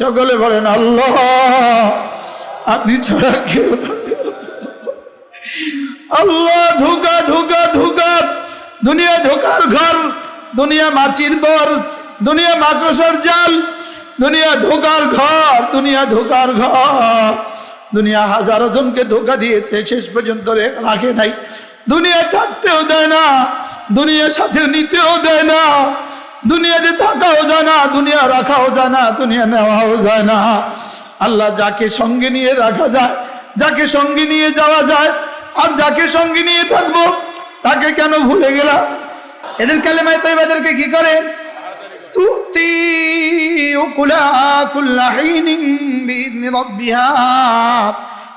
সকলে বলেন, আল্লাহ, আপনি ছাড়া কেউ আল্লাহ, ধোকা ধোকা ধোকা। দুনিয়া ধোকার ঘর, দুনিয়া মাছির দর দুনিয়া মাকড়সার জাল। দুনিয়া ধোকার ঘর, দুনিয়া ধোকার ঘর। দুনিয়া হাজারো জনকে ধোকা দিয়েছে, শেষ পর্যন্ত রাখে নাই। দুনিয়া থাকতেও দেয় না দুনিয়ার সাথে নিতেও দেয় না। দুনিয়াতে থাকাও যায় না, দুনিয়া রাখাও যায় না, দুনিয়া নেওয়াও যায় না। আল্লাহ যাকে সঙ্গে নিয়ে রাখা যায়, যাকে সঙ্গে নিয়ে যাওয়া যায়, আর যাকে সঙ্গে নিয়ে থাকব, তাকে কেন ভুলে গেলাম? এদের কালে কালেমায় তো এবাদেরকে কি করে? তুতি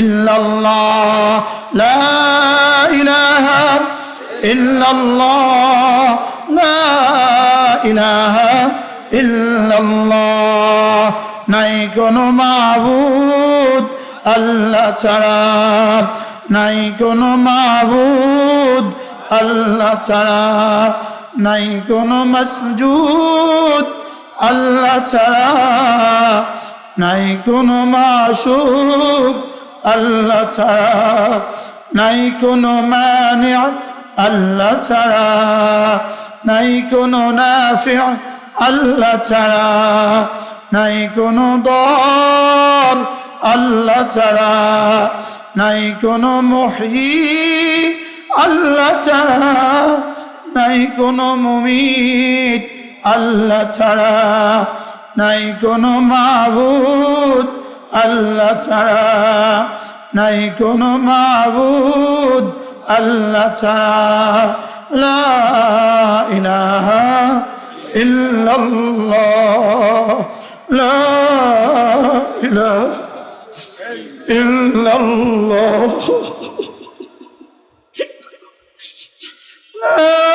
ইল্লাল্লাহ, লা ইলাহা ইল্লাল্লাহ, লা ইলাহা ইল্লাল্লাহ। নাই কোনো মাবুদ আল্লাহ ছাড়া, নাই কোনো মাবুদ আল্লাহ ছাড়া, নাই কোনো মসজুদ আল্লাহ ছাড়া, নাই কোনো মাসুক আল্লাহ ছাড়া নাই কোনো মানে আল্লাহ ছাড়া নাই কোনো নাফি, আল্লাহ ছাড়া নাই কোনো দর আল্লাহ ছাড়া নাই কোনো মহি আল্লাহ ছাড়া নাই কোনো মুমিত আল্লাহ ছাড়া নাই কোনো মাবুদ আল্লাহ ছাড়া নাই কোনো মাবুদ। আল্লাহ ছাড়া লা ইলাহা ইল্লাল্লাহ। লা ইলাহা ইল্লাল্লাহ। লা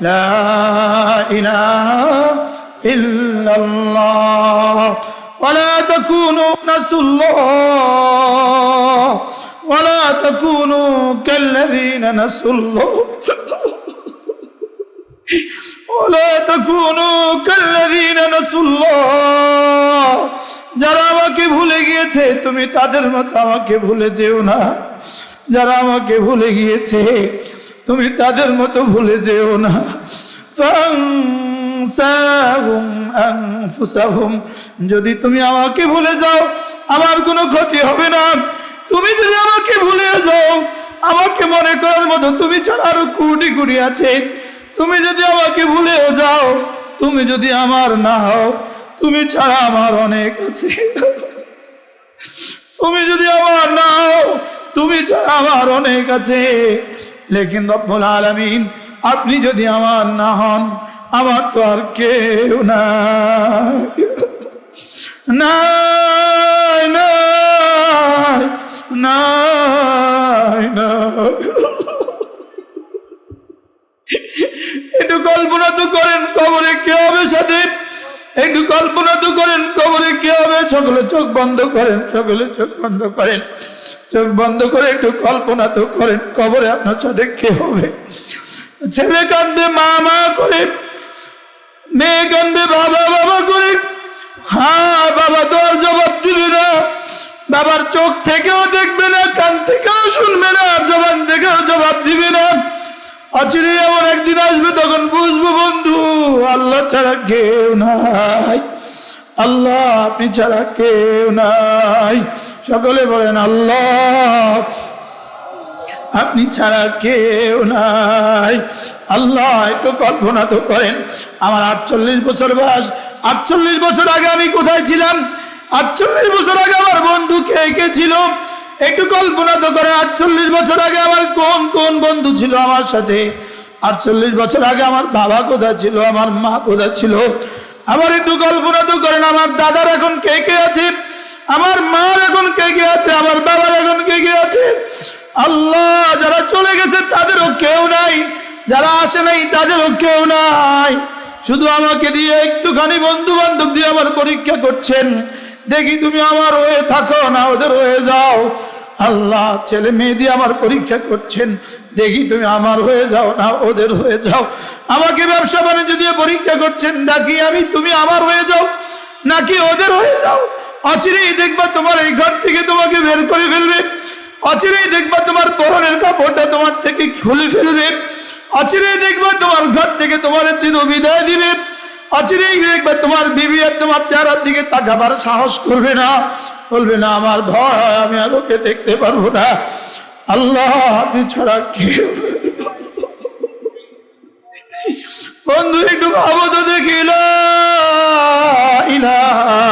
لا إله إلا الله ولا تكونوا نسوا الله ولا تكونوا كالذين نسوا الله ولا تكونوا كالذين نسوا الله যারা আমাকে ভুলে গিয়েছে তুমি তাদের মতো আমাকে ভুলে যেও না যারা আমাকে ভুলে গিয়েছে তুমি তাদের মতো ভুলে যেও না। যদি তুমি আমাকে ভুলে যাও, আমার কোনো ক্ষতি হবে না। তুমি যদি আমাকে ভুলে যাও, আমাকে মনে করার মতো তুমি ছাড়া আরও কোটি কোটি আছে। তুমি যদি আমাকে ভুলেও যাও, তুমি যদি আমার না হও, তুমি ছাড়া আমার অনেক আছে। তুমি যদি আমার না হও, তুমি ছাড়া আমার অনেক আছে। লেকিন রব্বুল আলামিন, আপনি যদি আমার না হন, আমার তো আর কেউ না একটু কল্পনা তো করেন কবরে কে হবে সাথে? একটু কল্পনা তো করেন কবরে কে হবে? সকলে চোখ বন্ধ করেন, সকলে চোখ বন্ধ করেন। চোখ বন্ধ করে একটু কল্পনা তো করেন, কবরে আপনার সাথে কে হবে? ছেলে কান্দে মা মা করে, মেয়ে কান্দে বাবা বাবা করে। হ্যাঁ বাবা তো আর জবাব দিবে না। বাবার চোখ থেকেও দেখবে না, কান থেকেও শুনবে না, জবান থেকেও জবাব দিবে না। অচিরে এমন একদিন আসবে, তখন বুঝব বন্ধু, আল্লাহ ছাড়া কেউ নাই। আল্লাহ, আপনি ছাড়া কেউ নাই। সকলে বলেন, আল্লাহ, আপনি ছাড়া কেউ নাই। আল্লাহ, একটু কল্পনা তো করেন, আমার আটচল্লিশ বছর বয়স। আটচল্লিশ বছর আগে আমি কোথায় ছিলাম? আটচল্লিশ বছর আগে আমার বন্ধু কে কে ছিল? একটু কল্পনা তো করেন, আটচল্লিশ বছর আগে আমার কোন কোন বন্ধু ছিল আমার সাথে? আটচল্লিশ বছর আগে আমার বাবা কোথায় ছিল? আমার মা কোথায় ছিল? আমার একটু কল্পনা তো করেন। আমার দাদার এখন কে কে আছে? আমার মার এখন কে কে আছে? আমার বাবার এখন কে কে আছে? আল্লাহ, যারা চলে গেছে তাদেরও কেউ নাই। যারা আসে নাই তাদেরও কেউ নাই। শুধু আমাকে দিয়ে একটুখানি বন্ধু বান্ধব দিয়ে আমার পরীক্ষা করছেন। দেখি তুমি আমার হয়ে থাকো না, ওদের হয়ে যাও। আল্লাহ, ছেলে মেয়ে দিয়ে আমার পরীক্ষা করছেন। দেখি তুমি আমার হয়ে যাও না ওদের হয়ে যাও। আমাকে ব্যবসা বাণিজ্য দিয়ে পরীক্ষা করছেন দেখি আমি তুমি আমার হয়ে যাও, নাকি ওদের হয়ে যাও। অচিরেই দেখবা তোমার এই ঘর থেকে তোমাকে বের করে ফেলবে। অচিরেই দেখবা তোমার পরনের কাপড়টা তোমার থেকে খুলে ফেলবে। অচিরেই দেখবা তোমার ঘর থেকে তোমার চির বিদায় দিবে। অচিরেই দেখবা তোমার বিবি আর তোমার চেহারার দিকে তাকাবার সাহস করবে না। বলবে, না, আমার ভয় আমি আর ওকে দেখতে পারব না। আল্লাহ, আপনি ছাড়া কেউ বন্ধু, একটু ভাবো তো দেখি, লা ইলাহা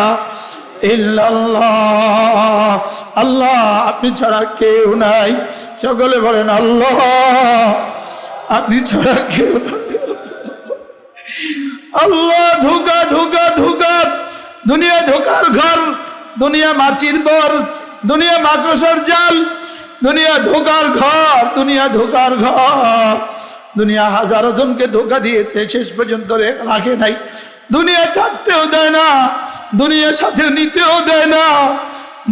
ইল্লাল্লাহ, আল্লাহ, আপনি ছাড়া কেউ নাই। সকলে বলেন, আল্লাহ, আপনি ছাড়া কেউ আল্লাহ, ধোকা ধোকা ধোকা, দুনিয়া ধোকার ঘর। দুনিয়া মাছির দর দুনিয়া মাকড়সার জাল, দুনিয়া ধোকার ঘর, দুনিয়া ধোকার ঘর। দুনিয়া হাজারো জনকে ধোকা দিয়েছে, শেষ পর্যন্ত রাখে নাই। দুনিয়া থাকতেও দেয় না দুনিয়ার সাথে নিতেও দেয় না।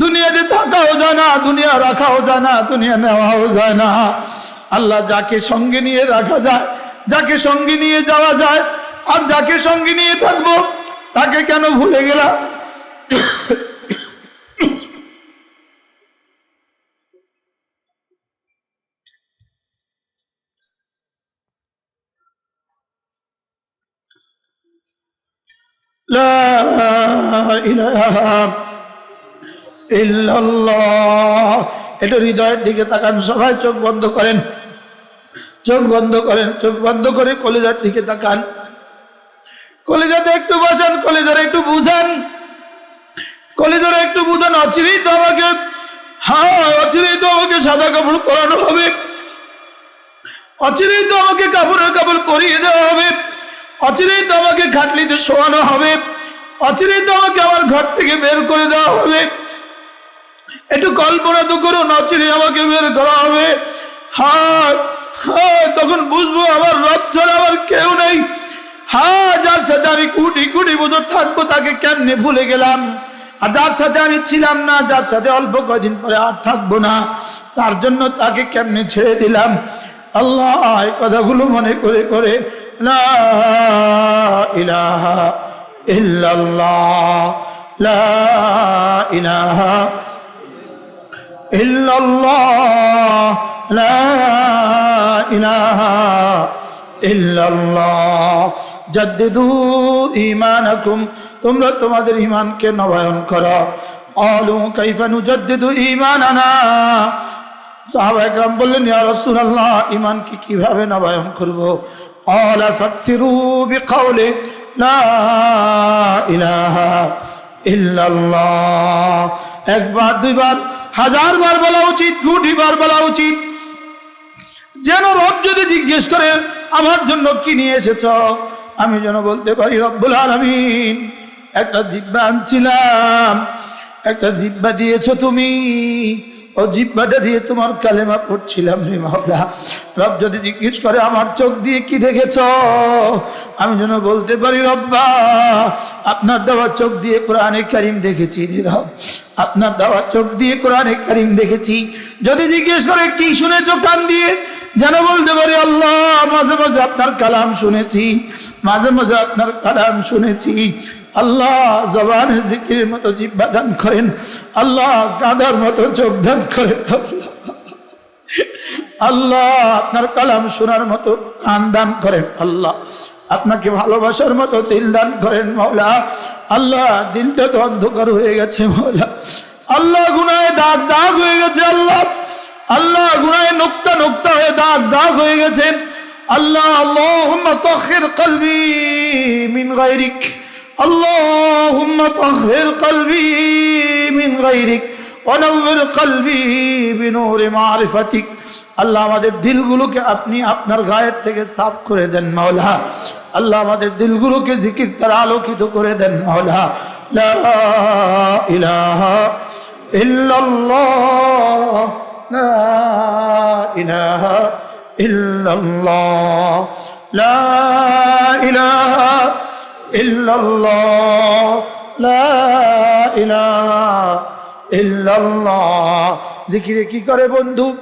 দুনিয়াতে থাকাও যায় না, দুনিয়া রাখাও যায় না, দুনিয়া নেওয়াও যায় না। আল্লাহ যাকে সঙ্গে নিয়ে রাখা যায়, যাকে সঙ্গে নিয়ে যাওয়া যায়, আর যাকে সঙ্গে নিয়ে থাকব, তাকে কেন ভুলে গেলাম? لا إله إلا الله এটা হৃদয়ের দিকে তাকান সবাই চোখ বন্ধ করেন চোখ বন্ধ করেন চোখ বন্ধ করে কলেজার দিকে তাকান কলেজাতে একটু বসান কলেজারে একটু বুঝান কলেজারে একটু বুঝান অচিরেই তো আমাকে হ্যাঁ অচিরেই তো আমাকে সাদা কাপড় পরানো হবে অচিরেই তো আমাকে কাপড়ের কাপড় পরিয়ে দেওয়া হবে অচিরেই তো আমাকে খাটলিতে শোয়ানো হবে। অচিরেই তো আমাকে আমার ঘর থেকে বের করে দেওয়া হবে। একটু কল্পনা তো করুন অচিরে আমাকে বের করা হবে। হ্যাঁ হ্যাঁ তখন বুঝব আমার রব ছাড়া আমার কেউ নেই। হ্যাঁ যার সাথে আমি কুটি কুটি বছর থাকব তাকে কেমনে ভুলে গেলাম? আর যার সাথে আমি ছিলাম না, যার সাথে অল্প কয়দিন পরে আর থাকব না, তার জন্য তাকে কেমনে ছেড়ে দিলাম? আল্লাহ, এই কথাগুলো মনে করে করে তোমরা তোমাদের ইমানকে নবায়ন করো। আলু কাইফা নুজাদ্দিদু ঈমানানা। সাহাবা বললেন ঈমান কি কীভাবে নবায়ন করব? قال فاكثروا بقوله لا إله إلا الله একবার দুইবার হাজার বার বলা উচিত কোটি বার বলা উচিত যেন রব যদি জিজ্ঞেস করে আমার জন্য কি নিয়ে এসেছ আমি যেন বলতে পারি রব্বুল আলমিন একটা জিব্বা আনছিলাম একটা জিব্বা দিয়েছো তুমি ও জিব্বাটা দিয়ে তোমার কালেমা পড়ছিলাম রে মাওলা। রব যদি জিজ্ঞেস করে, আমার চোখ দিয়ে কি দেখেছ? আমি যেন বলতে পারি, রব্বা, আপনার দেওয়া চোখ দিয়ে কোরআনে কারিম দেখেছি রে রব। আপনার দেওয়া চোখ দিয়ে কোরআনে কারিম দেখেছি। যদি জিজ্ঞেস করে, কি শুনেছ কান দিয়ে? যেন বলতে পারি, আল্লাহ, মাঝে মাঝে আপনার কালাম শুনেছি, মাঝে মাঝে আপনার কালাম শুনেছি। আল্লাহ জবান জিকির মতো জিব্বা দান করেন, আল্লাহ গাদার মতো চোখ দান করেন। আল্লাহ আপনার কালাম শোনার মতো কান দান করেন, আল্লাহ আপনাকে ভালোবাসার মতো দিল দান করেন, মৌলা। আল্লাহ দিনটা তো অন্ধকার হয়ে গেছে, মৌলা। আল্লাহ গুনায় দাগ দাগ হয়ে গেছে, আল্লাহ। আল্লাহ গুনায় নোক্তা নোক্তা হয়ে দাগ দাগ হয়ে গেছে। আল্লাহ আল্লাহ তাহির কলবি মিন গায়রিক। আল্লাহুম্মা তাহির কলবি মিন গায়রিক ونور قلبي بنور معرفتك আল্লাহ আমাদের দিলগুলোকে আপনি আপনার গায়ের থেকে সাফ করে দেন মাওলা আল্লাহ আমাদের দিলগুলোকে জিকির তারা আলোকিত করে দেন মাওলা লা ইলাহা ইল্লাল্লাহ লা ইলাহা ইল্লাল্লাহ লা ইলাহা লা জিকিরে কি করে বন্ধু?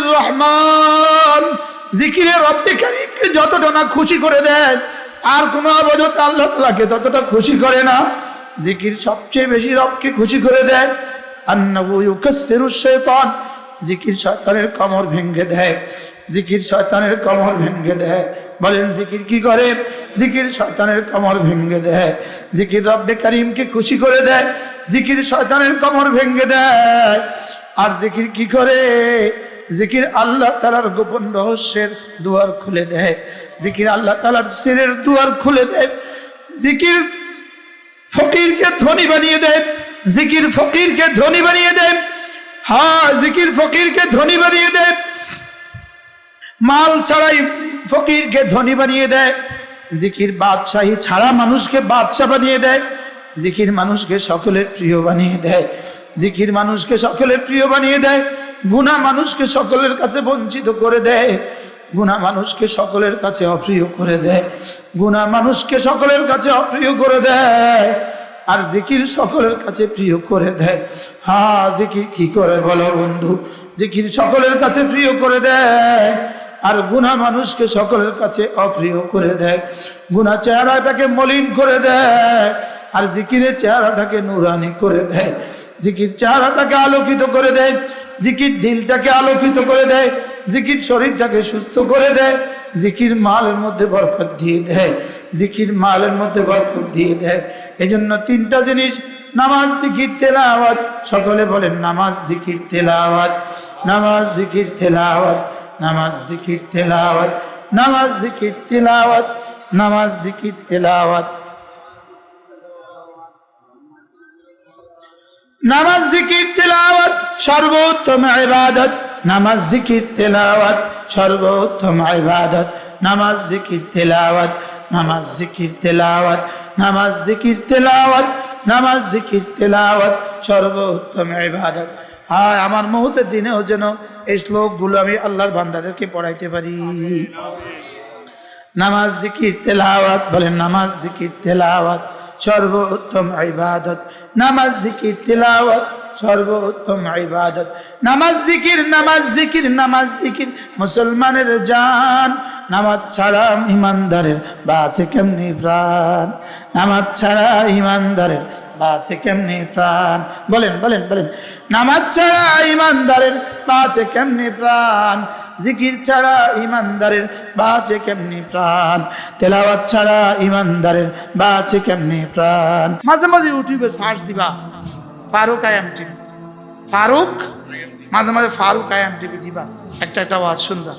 রহমান। জিকিরে রব্বে যতটা না খুশি করে দেয় আর কোনো আবাদত আল্লাহ তাআলাকে ততটা খুশি করে না। জিকির সবচেয়ে বেশি রবকে খুশি করে দেয়। আন্নাহু ইউকাসসিরু শাইতান জিকির শয়তানের কমর ভেঙে দেয়। জিকির শয়তানের কমর ভেঙ্গে দেয়। বলেন, জিকির কি করে? জিকির শয়তানের কমর ভেঙ্গে দেয়। জিকির রব্বে কারিমকে খুশি করে দেয়। জিকির শয়তানের কমর ভেঙ্গে দেয়। আর জিকির কি করে? জিকির আল্লাহ তালার গোপন রহস্যের দুয়ার খুলে দেয়। জিকির আল্লাহ তালার সিরের দুয়ার খুলে দেয়। জিকির ফকিরকে ধনী বানিয়ে দেয়। জিকির ফকিরকে ধনী বানিয়ে দেয়। হ্যাঁ জিকির ফকিরকে ধনী বানিয়ে দেয় মাল ছাড়াই ফকিরকে ধনী বানিয়ে দেয় জিকির বাদশাহী ছাড়া মানুষকে বাদশাহ বানিয়ে দেয় জিকির মানুষকে সকলের প্রিয় বানিয়ে দেয় জিকির মানুষকে সকলের প্রিয় বানিয়ে দেয় গুণা মানুষকে সকলের কাছে বঞ্চিত করে দেয় গুণা মানুষকে সকলের কাছে অপ্রিয় করে দেয় গুণা মানুষকে সকলের কাছে অপ্রিয় করে দেয় আর জিকির সকলের কাছে প্রিয় করে দেয়। হা জিকির কি করে বলো বন্ধু? জিকির সকলের কাছে প্রিয় করে দেয়। আর গুণা মানুষকে সকলের কাছে অপ্রিয় করে দেয়। গুণা চেহারাটাকে মলিন করে দেয়। আর জিকিরের চেহারাটাকে নুরানি করে দেয়। জিকির চেহারাটাকে আলোকিত করে দেয়। জিকির দিলটাকে আলোকিত করে দেয়। জিকির শরীরটাকে সুস্থ করে দেয়। জিকির মালের মধ্যে বরকত দিয়ে দেয়। জিকির মালের মধ্যে বরকত দিয়ে দেয়। এই জন্য তিনটা জিনিস, নামাজ, জিকির, তেলাওয়াত। সকলে বলেন, নামাজ, জিকির, তেলাওয়াত। নামাজ, জিকির, তেলাওয়াত। নামাজ, জিকির, তেলাওয়াত। নামাজ, জিকির, তেলাওয়াত। নামাজ, জিকির, তেলাওয়াত। নামাজ, জিকির, তেলাওয়াত, সর্বোত্তম ইবাদত। নামাজ, জিকির, তেলাওয়াত, সর্বোত্তম ইবাদত। নামাজ, জিকির, তেলাওয়াত। নামাজ, জিকির, তেলাওয়াত। নামাজ, জিকির, তেলাওয়াত। নামাজ, জিকির, তেলাওয়াত। সর্বোত্তম ইবাদত। হায়, আমার মুহূর্তের দিনেও যেন এই শ্লোকগুলো আমি আল্লাহর বান্দাদেরকে পড়াইতে পারি। নামাজ, জিকির, তেলাওয়াত। বলেন, নামাজ, জিকির, তেলাওয়াত। সর্বোত্তম ইবাদত। নামাজ, জিকির, তেলাওয়াত। সর্বোত্তম ইবাদত। নামাজ, জিকির নামাজ জিকির নামাজ, জিকির। মুসলমানের জান নামাজ ছাড়া ইমানদারের বাঁচে কেমনি প্রাণ? নামাজ ছাড়া ইমানদারের বাঁচে কেমনি প্রাণ? বলেন বলেন বলেন। নামাজ ছাড়া ইমানদারের বাঁচে কেমনি প্রাণ? জিকির ছাড়া ইমানদারের বাঁচে কেমনি প্রাণ? তেলাওয়াত ছাড়া ইমানদারের বাঁচে কেমনি প্রাণ? মাঝে মাঝে ইউটিউবে সার্চ দিবা, ফারুক আয়াম টিভি। ফারুক? মাঝে মাঝে ফারুক আয়াম টিভি দিবা। একটা একটা আওয়াজ শুনবা।